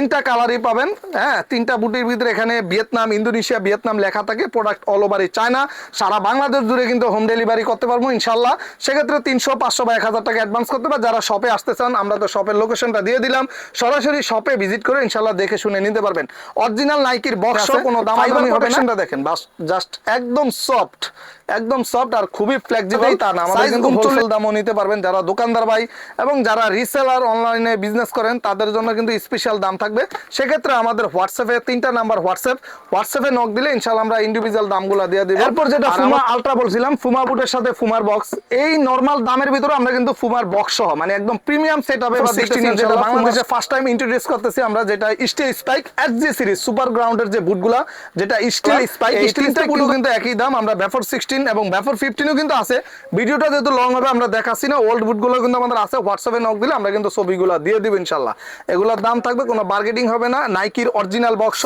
তিনটা কালারই পাবেন হ্যাঁ? তিনটা বুটের ভিতরে এখানে ভিয়েতনাম ইন্দোনেশিয়া ভিয়েতনাম লেখা থাকে প্রোডাক্ট অল ওভার চায়না। সারা বাংলাদেশ জুড়ে কিন্তু হোম ডেলিভারি করতে পারব ইনশাল্লাহ সেক্ষেত্রে তিনশো পাঁচশো বা এক হাজার টাকা অ্যাডভান্স করতে পারে। যারা শপে আসতে চান আমরা তো শপের লোকেশনটা দিয়ে দিলাম। সরাসরি শপে ভিজিট করে ইনশাল্লাহ দেখে শুনে নিতে পারবেন। অরিজিনাল নাইকির বক্স কোনো দামাদামি হবে না। দেখেন বাস জাস্ট একদম সফট একদম সফট আর খুবই ফ্লেক্সিবল তা না আমাদের কিন্তু হোলসেল দামও নিতে পারবেন। যারা দোকানদার ভাই এবং যারা রিসেলার অনলাইনে বিজনেস করেন তাদের জন্য কিন্তু স্পেশাল দাম থাকবে। সেক্ষেত্রে আমাদের হোয়াটসঅ্যাপে তিনটা নাম্বার হোয়াটসঅ্যাপ। হোয়াটসঅ্যাপে নক দিলে ইনশাআল্লাহ আমরা ইন্ডিভিজুয়াল দামগুলো দিয়ে দিব। এরপর যেটা ফুমা আলট্রা বলছিলাম ফুমা বুটের সাথে ফুমার বক্স এই নরমাল দামের ভিতরে আমরা কিন্তু ফুমার বক্স সহ মানে একদম প্রিমিয়াম সেটআপে বা 16 যেটা বাংলাদেশে ফার্স্ট টাইম ইন্ট্রোডিউস করতেছি আমরা যেটা steel spike SG series super গ্রাউন্ডের যে বুটগুলা যেটা স্টিল স্পাইক তিনটা বুটও কিন্তু একই দাম আমরা ব্যাফর 16 এবং ব্যাফর 15ও কিন্তু আছে। ভিডিওটা যেহেতু লং হবে আমরা দেখাচ্ছি না ওল্ড বুটগুলো কিন্তু আমাদের আছে হোয়াটসঅ্যাপে নক দিলে আমরা কিন্তু ছবিগুলো দিয়ে দিব ইনশাআল্লাহ। এগুলোর দাম থাকবে কোনো বার্গেটিং হবে না নাইকির অরিজিনাল বক্স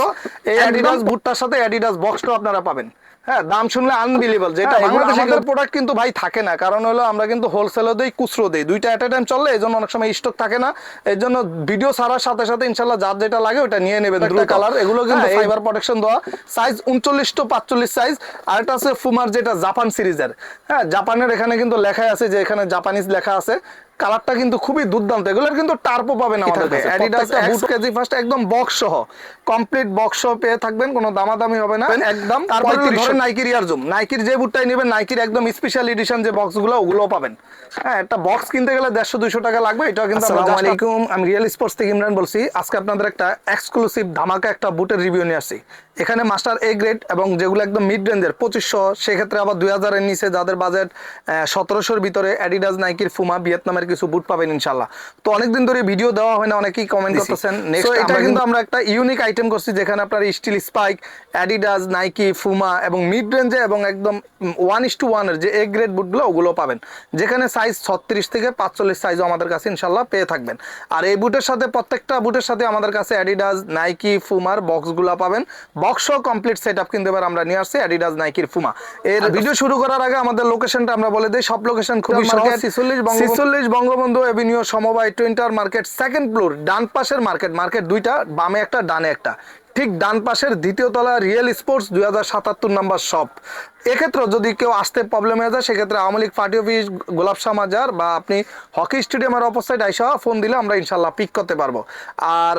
এই অ্যাডিডাস বুটটার সাথে অ্যাডিডাস বক্সটাও আপনারা পাবেন। হ্যাঁ দাম শুনলে আনবিলিবল যেটা বাংলাদেশে আমাদের প্রোডাক্ট কিন্তু ভাই থাকে না। কারণ হলো আমরা কিন্তু হোলসেলও দেই খুচরো দেই। দুইটা এট এ টাইম চললে এই জন্য অনেক সময় স্টক থাকে না। এর জন্য ভিডিও ছাড়ার সাথে সাথে ইনশাল্লাহ যার যেটা লাগে ওটা নিয়ে নেবেন দুটো কালার এগুলো কিন্তু ফাইবার প্রোটেকশন দেওয়া। সাইজ উনচল্লিশ টু পাঁচচল্লিশ সাইজ আর এটা আছে ফুমার যেটা জাপান সিরিজের হ্যাঁ জাপানের এখানে কিন্তু লেখা আছে যে এখানে জাপানিজ লেখা আছে। কালারটা কিন্তু খুবই দুর্দান্ত। এগুলোর কিন্তু টার্পো পাবেন আমাদের কাছে। অ্যাডিডাস বুট কেজি ফার্স্ট একদম বক্স সহ কমপ্লিট বক্স সহ পেয়ে থাকবেন কোনো দামাদামি হবে না। একদম তারপরে ধরেন নাইকির ইয়ার জুম নাইকির যে বুটটাই নেবেন নাইকির একদম স্পেশাল এডিশন যে বক্সগুলো ওগুলোও পাবেন। হ্যাঁ একটা বক্স কিনতে গেলে দেড়শো দুইশো টাকা লাগবে এটাও কিন্তু আসসালামু আলাইকুম আমি রিয়েল স্পোর্টস থেকে ইমরান বলছি। আজকে আপনাদের একটা এক্সক্লুসিভ ধামাকা একটা বুটের রিভিউ নিয়ে আসছি। এখানে মাস্টার এ গ্রেড এবং যেগুলো একদম মিড রেঞ্জের পঁচিশশো সেক্ষেত্রে আবার দুই হাজারের নিচে যাদের বাজেট সতেরোশোর ভিতরে অ্যাডিডাস নাইকির ফুমা ভিয়েতনামের কিছু বুট পাবেন ইনশাল্লাহ তো অনেকদিন ধরে ভিডিও দেওয়া হয় না অনেকেই কমেন্ট করতেছেন নেক্সট এটা কিন্তু আমরা একটা ইউনিক আইটেম করছি যেখানে আপনার steel spike Adidas Nike Puma এবং মিড রেঞ্জে এবং একদম ওয়ান ইস টু ওয়ানের যে এ গ্রেড বুটগুলো ওগুলো পাবেন। যেখানে সাইজ ছত্রিশ থেকে পাঁচচল্লিশ সাইজও আমাদের কাছে ইনশাল্লাহ পেয়ে থাকবেন। আর এই বুটের সাথে প্রত্যেকটা বুটের সাথে আমাদের কাছে অ্যাডিডাস নাইকি ফুমার বক্সগুলো পাবেন। বক্স কমপ্লিট সেট আপ কিন্তু এবার আমরা নিয়ে আসছি অ্যাডিডাস নাইকির ফুমা এর ভিডিও শুরু করার আগে আমাদের লোকেশনটা আমরা বলে দিই। সব লোকেশন খুবই সহজ। ছিচল্লিশ বঙ্গবন্ধু এভিনিউ সমবায় টোয়েন্টার মার্কেট সেকেন্ড ফ্লোর, ডান পাশের মার্কেট মার্কেট দুইটা, বামে একটা, ডানে একটা। ঠিক ডান পাশের দ্বিতীয় তলা রিয়েল স্পোর্টস দুই হাজার সাতাত্তর নাম্বার শপ। এক্ষেত্রে যদি কেউ আসতে প্রবলেম হয়ে যায়, সেক্ষেত্রে আওয়ামী লীগ পার্টি অফিস, গোলাপ সামাজার মাজার বা আপনি হকি স্টেডিয়ামের অপোসাইড আইসা ফোন দিলে আমরা ইনশাল্লাহ পিক করতে পারব। আর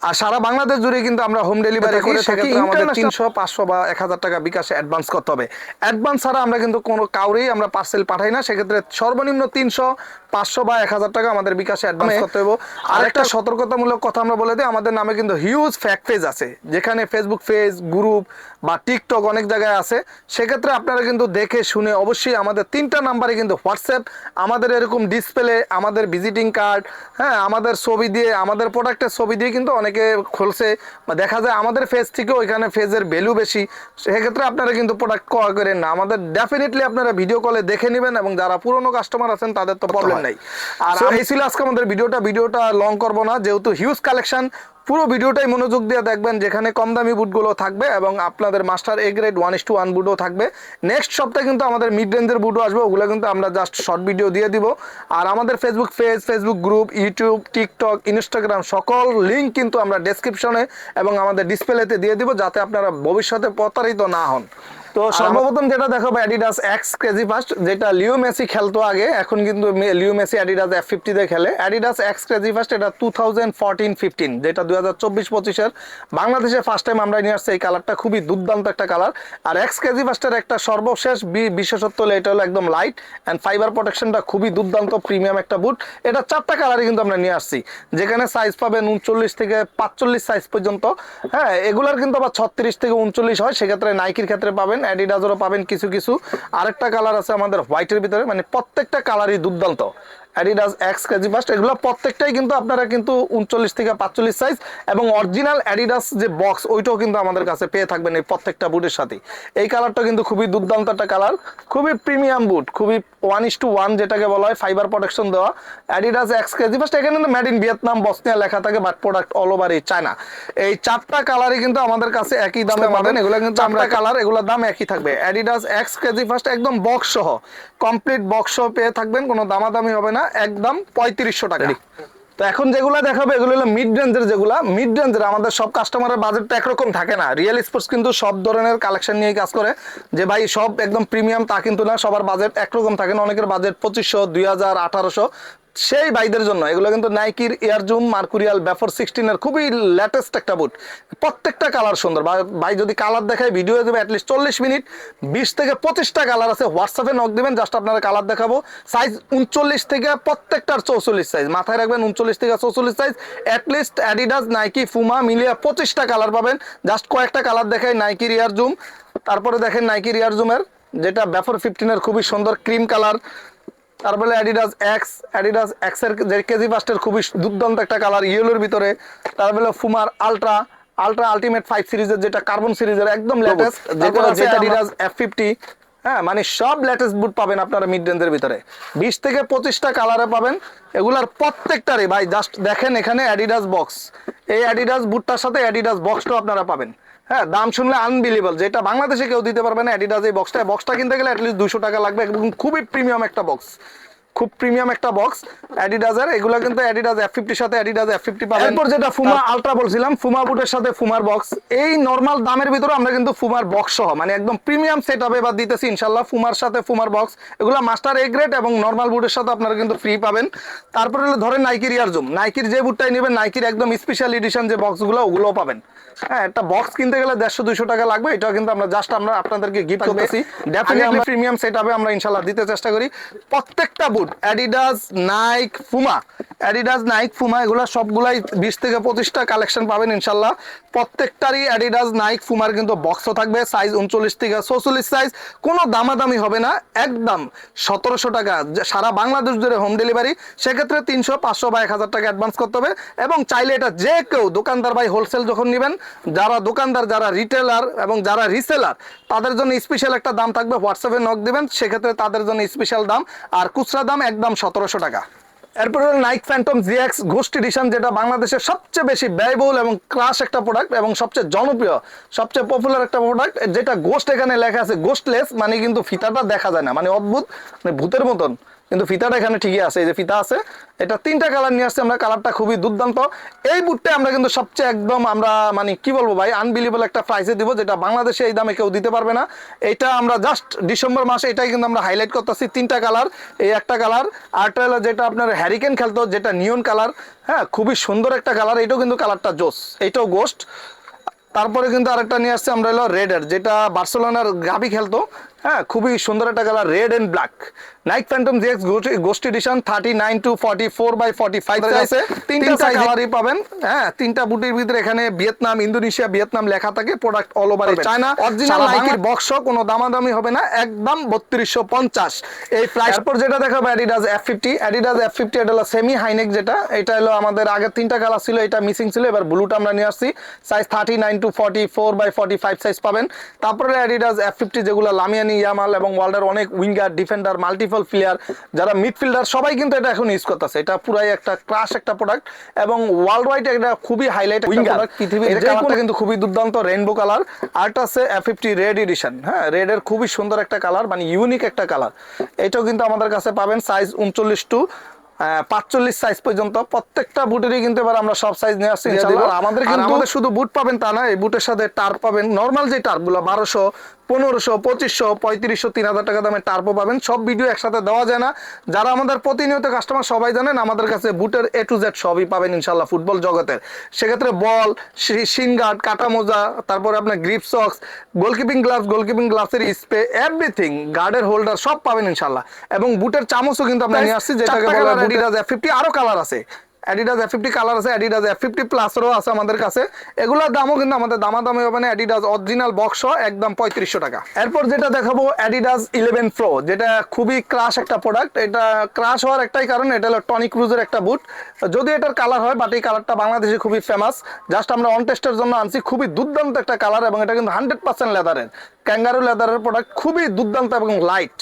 আর সারা বাংলাদেশ জুড়ে কিন্তু আমরা হোম ডেলিভারি করে সেক্ষেত্রে আমাদের তিনশো পাঁচশো বা এক হাজার টাকা বিকাশে অ্যাডভান্স করতে হবে। অ্যাডভান্স ছাড়া আমরা কিন্তু কোনো কাউরেই আমরা পার্সেল পাঠাই না। সেক্ষেত্রে সর্বনিম্ন তিনশো পাঁচশো বা এক হাজার টাকা আমাদের বিকাশে অ্যাডভান্স করতে হবে। আরেকটা সতর্কতামূলক কথা আমরা বলে দিই আমাদের নামে কিন্তু হিউজ ফ্যাক পেজ আছে। যেখানে ফেসবুক পেজ গ্রুপ বা টিকটক অনেক জায়গায় আছে। সেক্ষেত্রে আপনারা কিন্তু দেখে শুনে অবশ্যই আমাদের তিনটা নাম্বারে কিন্তু হোয়াটসঅ্যাপ আমাদের এরকম ডিসপ্লে আমাদের ভিজিটিং কার্ড হ্যাঁ আমাদের ছবি দিয়ে আমাদের প্রোডাক্টের ছবি দিয়ে কিন্তু অনেকে খুলছে বা দেখা যায় আমাদের ফেজ থেকে ওইখানে ফেজের ভ্যালু বেশি। সেক্ষেত্রে আপনারা কিন্তু প্রোডাক্ট ক্রয় করেন না। আমাদের ডেফিনেটলি আপনারা ভিডিও কলে দেখে নেবেন এবং যারা পুরনো কাস্টমার আছেন তাদের তো প্রবলেম নাই। আর এই ছিল আজকে আমাদের ভিডিওটা ভিডিওটা লং করব না। যেহেতু হিউজ কালেকশন পুরো ভিডিওটাই মনোযোগ দিয়ে দেখবেন, যেখানে কম দামি বুটগুলো থাকবে এবং আপনাদের master A grade one is two one বুটও থাকবে। নেক্সট সপ্তাহে কিন্তু আমাদের মিড রেঞ্জের বুটও আসবে, ওগুলো কিন্তু আমরা জাস্ট শর্ট ভিডিও দিয়ে দিব। আর আমাদের Facebook page Facebook group YouTube TikTok Instagram সকল লিঙ্ক কিন্তু আমরা ডেসক্রিপশনে এবং আমাদের ডিসপ্লেতে দিয়ে দিব, যাতে আপনারা ভবিষ্যতে প্রতারিত না হন। তো সর্বপ্রথম যেটা দেখো অ্যাডিডাস এক্স ক্রেজি ফার্স্ট যেটা লিও মেসি খেলতো আগে এখন কিন্তু লিও মেসি অ্যাডিডাস এফ ফিফটিতে খেলে। অ্যাডিডাস এক্স ক্রেজি ফার্স্ট এটা টু থাউজেন্ড ফোরটিন ফিফটিন যেটা দু হাজার চব্বিশ পঁচিশের বাংলাদেশে ফার্স্ট টাইম আমরা নিয়ে আসছি। এই কালারটা খুবই দুর্দান্ত একটা কালার আর এক্স কেজি ফার্স্টের একটা সর্বশেষ বি- বিশেষত্ব হলো এটা হলো একদম লাইট অ্যান্ড ফাইবার প্রোটেকশনটা খুবই দুর্দান্ত প্রিমিয়াম একটা বুট এটা চারটা কালারই কিন্তু আমরা নিয়ে আসছি। যেখানে সাইজ পাবেন উনচল্লিশ থেকে পাঁচচল্লিশ সাইজ পর্যন্ত। হ্যাঁ এগুলার কিন্তু আবার ছত্রিশ থেকে উনচল্লিশ হয় সেক্ষেত্রে নাইকির ক্ষেত্রে পাবেন। অ্যাডিডাজেরও পাবেন কিছু কিছু। আরেকটা কালার আছে আমাদের হোয়াইটের ভিতরে মানে প্রত্যেকটা কালারই দুর্দান্ত। অ্যাডিডাস এক্স কেজি ফার্স্ট এগুলো প্রত্যেকটাই কিন্তু আপনারা কিন্তু উনচল্লিশ থেকে পাঁচচল্লিশ সাইজ এবং অরিজিনাল অ্যাডিডাস যে বক্স ওইটাও কিন্তু আমাদের কাছে পেয়ে থাকবেন এই প্রত্যেকটা বুটের সাথে। এই কালারটা কিন্তু খুবই দুর্দান্ত একটা কালার খুবই প্রিমিয়াম বুট খুবই ওয়ান ইস টু ওয়ান যেটাকে বলা হয় ফাইবার প্রোটেকশন দেওয়া। অ্যাডিডাস এক্স কেজি ফার্স্ট এখানে কিন্তু মেড ইন ভিয়েতনাম বসনিয়া লেখা থাকে বাট প্রোডাক্ট অল ওভার এই চায়না এই চারটা কালারই কিন্তু আমাদের কাছে একই দামে পাবেন। এগুলো কিন্তু আমরা কালার এগুলোর দাম একই থাকবে। অ্যাডিডাস এক্স কেজি ফার্স্ট একদম বক্স সহ কমপ্লিট বক্স সহ পেয়ে থাকবেন কোনো দামাদামি হবে না। একদম পঁয়ত্রিশশো টাকা। তো এখন যেগুলো দেখাবে এগুলো হলো মিড রেঞ্জের যেগুলো। মিড রেঞ্জের আমাদের সব কাস্টমারের বাজেটটা একরকম থাকে না। রিয়েল স্পোর্টস কিন্তু সব ধরনের কালেকশন নিয়ে কাজ করে। যে ভাই সব একদম প্রিমিয়াম তা কিন্তু না সবার বাজেট একরকম থাকে না। অনেকের বাজেট পঁচিশশো দুই হাজার আঠারোশো। সেই ভাইদের জন্য। এগুলো কিন্তু নাইকির এয়ার জুম মার্কুরিয়াল ব্যাফর সিক্সটিনের খুবই লেটেস্ট একটা বুট প্রত্যেকটা কালার সুন্দর। ভাই যদি কালার দেখায় ভিডিও দেবে অ্যাটলিস্ট চল্লিশ মিনিট। বিশ থেকে পঁচিশটা কালার আছে হোয়াটসঅ্যাপে নক দেবেন জাস্ট আপনারা কালার দেখাবো। সাইজ উনচল্লিশ থেকে প্রত্যেকটার চৌচল্লিশ সাইজ মাথায় রাখবেন, উনচল্লিশ থেকে চৌচল্লিশ size at least Adidas Nike Puma মিলিয়ে পঁচিশটা কালার পাবেন। জাস্ট কয়েকটা কালার দেখায় নাইকির এয়ার জুম তারপরে দেখেন নাইকির এয়ার জুমের যেটা ব্যাফর ফিফটিনের খুবই সুন্দর ক্রিম কালার তারপরে অ্যাডিডাস এক্স অ্যাডিডাস এক্সের যে কেজি ফাস্টের খুবই দুর্দান্ত একটা কালার ইয়েলোর ভিতরে। তারপরে ফুমার আলট্রা আলট্রা আলটিমেট ফাইভ সিরিজের যেটা কার্বন সিরিজের একদম লেটেস্ট যেটা যেটা অ্যাডিডাস এফ ফিফটি হ্যাঁ মানে সব লেটেস্ট বুট পাবেন আপনারা মিড রেঞ্জের ভিতরে। বিশ থেকে পঁচিশটা কালারে পাবেন। এগুলার প্রত্যেকটারই, ভাই জাস্ট দেখেন এখানে অ্যাডিডাস বক্স এই অ্যাডিডাস বুটটার সাথে অ্যাডিডাস বক্সটাও আপনারা পাবেন। হ্যাঁ দাম শুনলে আনবিলিবল যেটা বাংলাদেশে কেউ দিতে পারবে না অ্যাডিডাস এই বক্সটা বক্সটা কিনতে গেলে অ্যাটলিস্ট দুশো টাকা লাগবে এবং খুবই প্রিমিয়াম একটা বক্স খুব প্রিমিয়াম একটা বক্স অ্যাডিডাসের এগুলো কিন্তু অ্যাডিডাস এফ ফিফটির সাথে অ্যাডিডাস এফ ফিফটি পাবেন। এরপর যেটা ফুমা আলট্রা বলছিলাম ফুমা বুটের সাথে ফুমার বক্স এই নর্মাল দামের ভিতরে আমরা কিন্তু ফুমার বক্স সহ মানে একদম প্রিমিয়াম সেট আপে এবার দিতেছি ইনশাল্লাহ ফুমার সাথে ফুমার বক্স এগুলো মাস্টার এ গ্রেড এবং নর্মাল বুটের সাথে আপনারা কিন্তু ফ্রি পাবেন। তারপরে হলো ধরেন নাইকির ইয়ারজুম নাইকির যে বুটটাই নেবেন নাইকির একদম স্পেশাল এডিশন যে বক্সগুলো ওগুলোও পাবেন। হ্যাঁ একটা বক্স কিনতে গেলে দেড়শো দুশো টাকা লাগবে। এটাও কিন্তু আমরা জাস্ট আমরা আপনাদেরকে গিফট করতেছি। ডেফিনেটলি প্রিমিয়াম সেট আপে আমরা ইনশাল্লাহ দিতে চেষ্টা করি। প্রত্যেকটা boot Adidas Nike Puma Adidas Nike Puma এগুলো সবগুলাই বিশ থেকে পঁচিশটা কালেকশন পাবেন ইনশাল্লাহ। প্রত্যেকটারই অ্যাডিডাস নাইক ফুমার কিন্তু বক্সও থাকবে সাইজ উনচল্লিশ থেকে চৌচল্লিশ সাইজ কোনো দামাদামি হবে না, একদম সতেরোশো টাকা। সারা বাংলাদেশ জুড়ে হোম ডেলিভারি সেক্ষেত্রে তিনশো, পাঁচশো বা এক হাজার টাকা অ্যাডভান্স করতে হবে। এবং চাইলে এটা যে কেউ, দোকানদার বাই হোলসেল যখন নেবেন, যারা দোকানদার, যারা রিটেলার এবং যারা রিসেলার তাদের জন্য স্পেশাল একটা দাম থাকবে। হোয়াটসঅ্যাপে নক দিবেন, সেক্ষেত্রে তাদের জন্য স্পেশাল দাম। আর খুচরা দাম একদম সতেরোশো টাকা। এরপর হলো Nike Phantom GX ghost edition যেটা বাংলাদেশের সবচেয়ে বেশি ব্যয়বহুল এবং ক্লাস একটা প্রোডাক্ট এবং সবচেয়ে জনপ্রিয়, সবচেয়ে পপুলার একটা প্রোডাক্ট যেটা গোস্ট এখানে লেখা আছে গোস্টলেস মানে কিন্তু ফিতাটা দেখা যায় না মানে অদ্ভুত মানে ভূতের মতন। কিন্তু ফিতাটা এখানে ঠিকই আছে, এই যে ফিতা আছে, এটা তিনটা কালার নিয়ে আসছে আমরা কালারটা খুবই দুর্দান্ত। এই বুটটা আমরা কিন্তু সবচেয়ে একদম আমরা মানে কি বলব ভাই আনবিলিবল একটা প্রাইসে দিব, যেটা বাংলাদেশে এই দামে কেউ দিতে পারবে না। এটা আমরা জাস্ট ডিসেম্বর মাসে এটাই কিন্তু আমরা হাইলাইট করতেছি, তিনটা কালার এই একটা কালার আরটা হলো যেটা আপনার হ্যারিকেন খেলতো, যেটা নিয়ন কালার হ্যাঁ খুবই সুন্দর একটা কালার এটাও কিন্তু কালারটা জোস, এটাও গোস্ট তারপরে কিন্তু আরেকটা নিয়ে আসছে, আমরা হলো রেডের যেটা বার্সেলোনার গাবি খেলতো হ্যাঁ খুবই সুন্দর একটা colour red and black Nike Phantom GX ghost edition thirty nine to forty four by forty five আছে তিনটা কালারই পাবেন। হ্যাঁ তিনটা বুটির ভিতরে এখানে ভিয়েতনাম ইন্দোনেশিয়া ভিয়েতনাম লেখা থাকে product all over China original নাইকির box কোনো দামাদামি হবে না একদম বত্রিশশো পঞ্চাশ। এই প্রাইস এরপর যেটা দেখাবো Adidas F fifty Adidas F fifty এটা হলো সেমি হাইনেক যেটা এটা হলো আমাদের আগের তিনটা কালার ছিল এটা মিসিং ছিল এবার ব্লুটা আমরা নিয়ে আসছি। Size thirty nine to forty four by forty five size পাবেন। তারপরে অ্যাডিডাস এফ ফিফটি যেগুলো লামিয়ানি ইয়ামাল এবং ওয়ার্ল্ডের অনেক উইঙ্গার ডিফেন্ডার মাল্টিপল প্লেয়ার যারা মিডফিল্ডার সবাই কিন্তু এটা এখন ইউজ করতেছে। এটা পুরাই একটা ক্রাশ একটা প্রোডাক্ট এবং ওয়ার্ল্ড ওয়াইড এটা খুবই হাইলাইট উইঙ্গার পৃথিবীর কিন্তু খুবই দুর্দান্ত রেইনবো কালার আরটা আছে এফ ফিফটি রেড এডিশন হ্যাঁ রেড এর খুবই সুন্দর একটা কালার মানে ইউনিক একটা কালার এটাও কিন্তু আমাদের কাছে পাবেন সাইজ উনচল্লিশ টু পাঁচচল্লিশ সাইজ পর্যন্ত প্রত্যেকটা বুটেরই কিন্তু এবার আমরা সব সাইজ নিয়ে আসছি ইনশাআল্লাহ। আমাদের কিন্তু আমাদের শুধু বুট পাবেন তা না এই বুটের সাথে টার্প পাবেন। নর্মাল যে টার্পগুলো বারোশো পনেরোশো পঁচিশশো পঁয়ত্রিশশো তিন হাজার টাকা দামে টার্পও পাবেন। সব ভিডিও একসাথে দেওয়া যায় না। যারা আমাদের প্রতিনিয়ত কাস্টমার সবাই জানেন আমাদের কাছে বুটের এ টু জেড সবই পাবেন ইনশাল্লাহ ফুটবল জগতের। সেক্ষেত্রে বল শিন গার্ড কাটা মোজা তারপরে আপনার grip socks গোলকিপিং gloves গোলকিপিং গ্লাভসের spray everything গার্ডের হোল্ডার সব পাবেন ইনশাল্লাহ। এবং বুটের চামচও কিন্তু আমরা নিয়ে আসছি যেটাকে বলে অ্যাডিডাস এফ ফিফটি আরও কালার আছে। অ্যাডিডাস এফ ফিফটি কালার আছে অ্যাডিডাস এফ ফিফটি প্লাসেরও আছে আমাদের কাছে। এগুলোর দামও কিন্তু আমাদের দামাদামি হবে না অ্যাডিডাস অরিজিনাল বক্স একদম পঁয়ত্রিশশো টাকা। এরপর যেটা দেখাবো অ্যাডিডাস ইলেভেন প্রো যেটা খুবই ক্রাশ একটা প্রোডাক্ট এটা ক্রাশ হওয়ার একটাই কারণ, এটা হলো টনিক ক্রুজের একটা বুট যদি এটার কালার হয় বাট এই কালারটা বাংলাদেশে খুবই ফেমাস জাস্ট আমরা অন টেস্টের জন্য আনছি, খুবই দুর্দান্ত একটা কালার এবং এটা কিন্তু হান্ড্রেড পার্সেন্ট লেদারের ক্যাঙ্গারু লেদারের প্রোডাক্ট খুবই দুর্দান্ত এবং light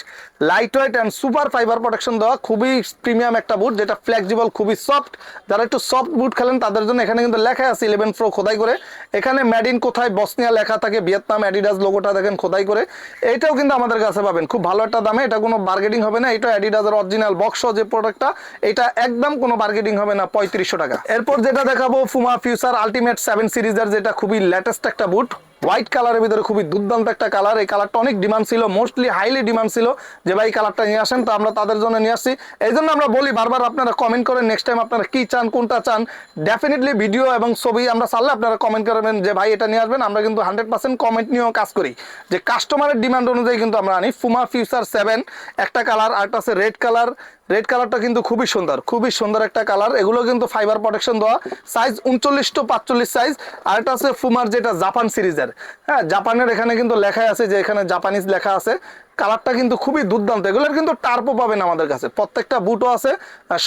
light weight and super fibre protection দেওয়া খুবই প্রিমিয়াম একটা বুট যেটা ফ্লেক্সিবল খুবই সফট যারা একটু সফট বুট খেলেন, তাদের জন্য এখানে কিন্তু লেখা আছে ইলেভেন প্রো খোদাই করে। এখানে মেড ইন কোথায়? বসনিয়া লেখা থাকে ভিয়েতনাম অ্যাডিডাস লোগোটা দেখেন খোদাই করে। এইটাও কিন্তু আমাদের কাছে পাবেন। খুব ভালো একটা দামে, এটা কোনো বার্গেটিং হবে না। এটা অ্যাডিডাসের অরিজিনাল বক্স যে প্রোডাক্টটা এটা একদম কোনো বার্গেটিং হবে না, পঁয়ত্রিশশো টাকা। এরপর যেটা দেখাবো ফুমা ফিউচার আলটিমেট সেভেন সিরিজের যেটা খুবই লেটেস্ট একটা বুট হোয়াইট কালারের ভিতরে খুবই দুর্দান্ত একটা কালার এই কালারটা অনেক ডিমান্ড ছিল মোস্টলি হাইলি ডিমান্ড ছিল যে ভাই কালারটা নিয়ে আসেন, তো আমরা তাদের জন্য নিয়ে আসছি। এই জন্য আমরা বলি বারবার, আপনারা কমেন্ট করেন নেক্সট টাইম আপনারা কি চান, কোনটা চান ডেফিনেটলি ভিডিও এবং ছবি আমরা চাললে আপনারা কমেন্ট করবেন যে ভাই এটা নিয়ে আসবেন, আমরা কিন্তু হান্ড্রেড পার্সেন্ট কমেন্ট নিয়েও কাজ করি। যে কাস্টমারের ডিমান্ড অনুযায়ী কিন্তু আমরা আনি। ফুমা ফিউচার সেভেন একটা কালার আরেকটা আছে রেড কালার রেড কালারটা কিন্তু খুবই সুন্দর খুবই সুন্দর একটা কালার এগুলো কিন্তু ফাইবার প্রোটেকশন দেওয়া। সাইজ উনচল্লিশ টু পাঁচচল্লিশ সাইজ আর একটা আছে ফুমার যেটা জাপান সিরিজের হ্যাঁ জাপানের এখানে কিন্তু লেখা আছে যে এখানে জাপানিজ লেখা আছে। কালারটা কিন্তু খুবই দুর্দান্ত। এগুলোর কিন্তু টার্পো পাবেন আমাদের কাছে। প্রত্যেকটা বুটও আছে।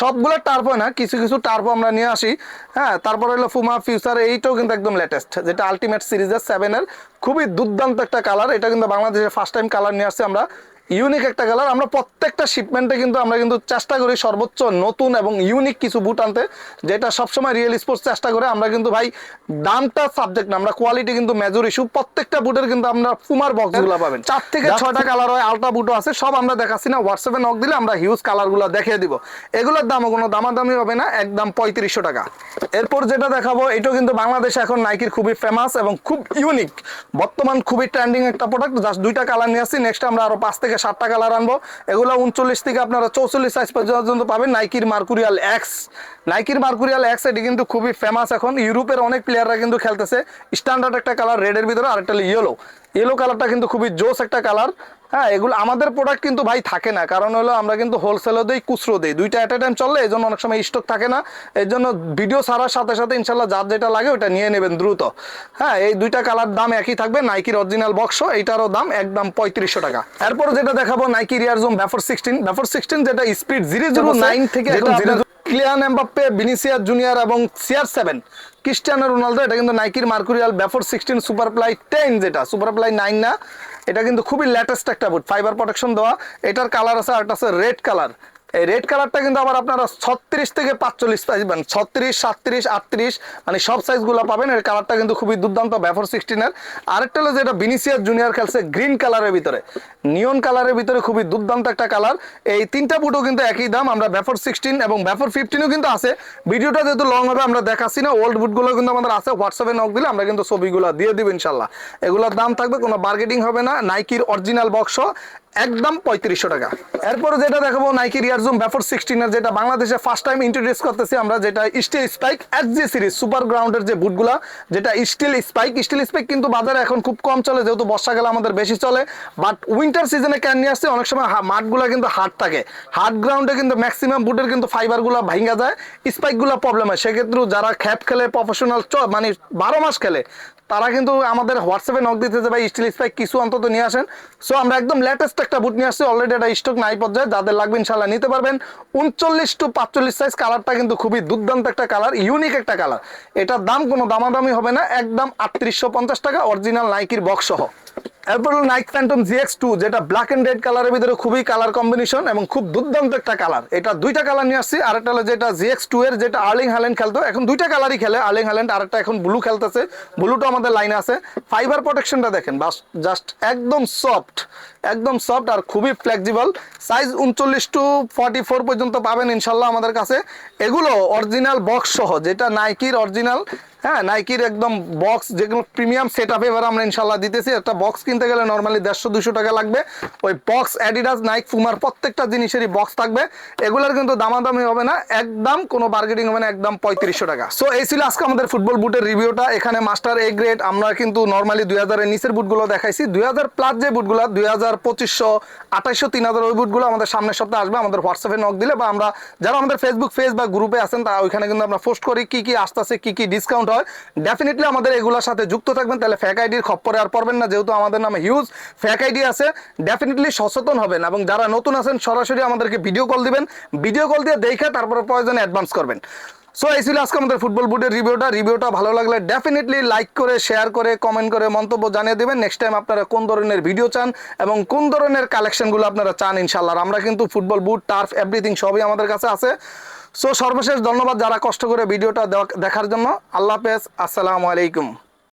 সবগুলো টার্পো না, কিছু কিছু টার্পো আমরা নিয়ে আসি। হ্যাঁ তারপরে হলো ফুমা ফিউচার এইটাও কিন্তু একদম লেটেস্ট যেটা আলটিমেট সিরিজের সেভেনের খুবই দুর্দান্ত একটা কালার এটা কিন্তু বাংলাদেশের ফার্স্ট টাইম কালার নিয়ে আসছি আমরা। ইউনিক একটা কালার আমরা প্রত্যেকটা শিপমেন্টে কিন্তু আমরা কিন্তু চেষ্টা করি সর্বোচ্চ নতুন এবং ইউনিক কিছু বুট আনতে যেটা সবসময় রিয়েল স্পোর্টস চেষ্টা করে। আমরা কিন্তু ভাই দামটা সাবজেক্ট না আমরা কোয়ালিটি কিন্তু মেজর ইস্যু প্রত্যেকটা বুটের কিন্তু আমরা ফুমার বক্সগুলো পাবেন। চার থেকে ছয়টা কালার হয় আলট্রা বুটও আছে সব আমরা দেখাচ্ছি না। হোয়াটসঅ্যাপে নক দিলে আমরা হিউজ কালারগুলো দেখিয়ে দিব। এগুলোর দামও কোনো দামাদামি হবে না একদম পঁয়ত্রিশশো টাকা। এরপর যেটা দেখাবো এটাও কিন্তু বাংলাদেশে এখন নাইকির খুবই ফেমাস এবং খুব ইউনিক বর্তমান খুবই ট্রেন্ডিং একটা প্রোডাক্ট জাস্ট দুইটা কালার নিয়ে আসছি। নেক্সট আমরা আরও পাঁচ থেকে সাতটা কালার আনব। এগুলো উনচল্লিশ থেকে আপনারা চৌচল্লিশ সাইজ পর্যন্ত পাবেন নাইকির মার্কুরিয়াল এক্স নাইকির মার্কুরিয়াল এক্স এটি কিন্তু খুবই ফেমাস এখন। ইউরোপের অনেক প্লেয়াররা কিন্তু খেলতেছে। স্ট্যান্ডার্ড একটা কালার রেডের ভিতরে, আরেকটা ইয়েলো ইয়েলো কালারটা কিন্তু খুবই জোস একটা কালার হ্যাঁ এগুলো আমাদের প্রোডাক্ট কিন্তু ভাই থাকে না। কারণ হলো আমরা কিন্তু হোলসেলও দিই খুচরো দিই। দুইটা অ্যাট এ টাইম চললে এই জন্য অনেক সময় স্টক থাকে না। এর জন্য ভিডিও ছাড়ার সাথে সাথে ইনশাল্লাহ যার যেটা লাগে ওটা নিয়ে নেবেন দ্রুত। হ্যাঁ এই দুইটা কালার দাম একই থাকবে। নাইকির অরিজিনাল বক্স এইটারও দাম একদম পঁয়ত্রিশশো টাকা। এরপর যেটা দেখাবো Nike air zoom vapor sixteen vapor sixteen যেটা স্পিড জিরো জিরো নাইন থেকে এখন zero Kylian Mbappe Vinicius Junior এবং সিআর সেভেন ক্রিস্টিয়ানো রোনালদো, এটা কিন্তু নাইকির mercurial vapor sixteen superfly ten যেটা। সুপারপ্লাই নাইন না, এটা কিন্তু খুবই লেটেস্ট একটা বুট ফাইবার প্রোটেকশন দেওয়া। এটার কালার আছে আর একটা আছে রেড কালার এই রেড কালারটা কিন্তু আবার আপনারা ছত্রিশ থেকে পাঁচচল্লিশ পাইবেন ছত্রিশ, সাতত্রিশ, আটত্রিশ মানে সব সাইজগুলো পাবেন। এর কালারটা কিন্তু খুবই দুর্দান্ত ব্যাফোর সিক্সটিনের আরেকটা হলো যেটা বিনিসিয়ার জুনিয়র খেলছে গ্রিন কালারের ভিতরে। নিয়ন কালারের ভিতরে খুবই দুর্দান্ত একটা কালার এই তিনটা বুটও কিন্তু একই দাম, আমরা ব্যাফোর সিক্সটিন এবং ব্যাফোর ফিফটিনও কিন্তু আছে। ভিডিওটা যেহেতু লং হবে, আমরা দেখাচ্ছি না। ওল্ড বুটগুলো কিন্তু আমাদের আছে হোয়াটসঅ্যাপে নক দিলে আমরা কিন্তু ছবিগুলো দিয়ে দিব ইনশাল্লাহ এগুলোর দাম থাকবে, কোনো বার্গেটিং হবে না। নাইকির অরিজিনাল বক্স একদম পঁয়ত্রিশশো টাকা। এরপরে যেটা দেখাবো নাইকি রিয়ার জুম ব্যাফোর সিক্সটিনের যেটা বাংলাদেশে ফার্স্ট টাইম ইন্ট্রোডিউস করতেছি আমরা, যেটা steel spike X G series super গ্রাউন্ডের যে বুটগুলা যেটা স্টিল স্পাইক স্টিল স্পাইক কিন্তু বাজারে এখন খুব কম চলে, যেহেতু বর্ষাকালে আমাদের বেশি চলে। বাট উইন্টার সিজনে ক্যান নিয়ে আসছে, অনেক সময় মাঠগুলা কিন্তু হার্ড থাকে। হার্ড গ্রাউন্ডে কিন্তু ম্যাক্সিমাম বুটের কিন্তু ফাইবারগুলো ভাঙ্গা যায়। স্পাইকগুলো প্রবলেম হয়। সেক্ষেত্রে যারা খ্যাপ খেলে প্রফেশনাল মানে বারো মাস খেলে তারা কিন্তু আমাদের হোয়াটসঅ্যাপে নক দিতে যে ভাই স্টিল স্পাইক কিছু অন্তত নিয়ে আসেন। সো আমরা একদম লেটেস্ট একটা বুট নিয়ে আসছি। অলরেডি এটা স্টক নাই পর্যায়ে। যাদের লাগবে ইনশাল্লাহ নিতে পারবেন। উনচল্লিশ টু পাঁচচল্লিশ সাইজ কালারটা কিন্তু খুবই দুর্দান্ত একটা কালার ইউনিক একটা কালার এটার দাম কোনো দামাদামি হবে না। একদম আটত্রিশশো পঞ্চাশ টাকা অরিজিনাল নাইকির বক্স সহ। এরপর হলো নাইক ফ্যান্টম জিএক্স টু যেটা ব্ল্যাক অ্যান্ড রেড কালারের ভিতরে খুবই কালার কম্বিনেশন এবং খুব দুর্দান্ত একটা কালার এটা দুইটা কালার নিয়ে আসছি, আরেকটা হলো যেটা জিএক্স টু এর, যেটা আর্লিং হ্যালেন্ড খেলতো। এখন দুইটা কালারই খেলে আর্লিং হ্যালেন্ড আরেকটা এখন ব্লু খেলতেছে। ব্লুটা আমাদের লাইনে আছে। ফাইবার প্রোটেকশনটা দেখেন, বাস জাস্ট একদম সফট একদম সফট আর খুবই ফ্লেক্সিবল সাইজ উনচল্লিশ টু ফর্টি ফোর পর্যন্ত পাবেন ইনশাল্লাহ আমাদের কাছে। এগুলো অরিজিনাল বক্স সহ, যেটা নাইকির অরিজিনাল হ্যাঁ নাইকির একদম বক্স যেগুলো প্রিমিয়াম সেট আপ এবার আমরা ইনশাল্লাহ দিতেছি। একটা বক্স কিনতে গেলে নর্মালি দেড়শো দুশো টাকা লাগবে। ওই বক্স অ্যাডিডাস নাইক ফুমার প্রত্যেকটা জিনিসেরই বক্স থাকবে। এগুলোর কিন্তু দামাদামি হবে না, একদম কোনো বার্গেটিং হবে না, একদম পঁয়ত্রিশশো টাকা। সো এই ছিল আজকে আমাদের ফুটবল বুটের রিভিউটা এখানে মাস্টার এ গ্রেড আমরা কিন্তু নর্মালি দুই হাজারের নিচের বুটগুলো দেখাইছি। দুই হাজার প্লাস যে বুটগুলো দুই হাজার পঁচিশশো, আঠাইশশো, তিন হাজার ওই বুটগুলো আমাদের সামনের সপ্তাহে আসবে, আমাদের হোয়াটসঅ্যাপে নক দিলে বা আমরা যারা আমাদের ফেসবুক পেজ বা গ্রুপে আছেন, তারা ওইখানে কিন্তু আমরা পোস্ট করি কি কি আসতেছে, কি কি ডিসকাউন্ট হয়। ডেফিনেটলি আমাদের এগুলোর সাথে যুক্ত থাকবেন, তাহলে ফ্যাক আইডির খপ্পরে আর পড়বেন না, যেহেতু আমাদের নামে হিউজ ফ্যাক আইডি আছে ডেফিনেটলি সচেতন হবেন এবং যারা নতুন আছেন, সরাসরি আমাদেরকে ভিডিও কল দিবেন। ভিডিও কল দিয়ে দেখে তারপরে প্রয়োজনে অ্যাডভান্স করবেন। সো এই ছিল আজকে আমাদের ফুটবল বুটের রিভিউটা রিভিউটা ভালো লাগলে ডেফিনেটলি লাইক করে শেয়ার করে কমেন্ট করে, মন্তব্য জানিয়ে দেবেন। নেক্সট টাইম আপনারা কোন ধরনের ভিডিও চান এবং কোন ধরনের কালেকশনগুলো আপনারা চান ইনশাল্লাহ আমরা কিন্তু ফুটবল বুট টার্ফ এভরিথিং সবই আমাদের কাছে আছে। সো সর্বশেষ ধন্যবাদ যারা কষ্ট করে ভিডিওটা দেখার জন্য। আল্লাহ হাফেজ। আসসালামু আলাইকুম।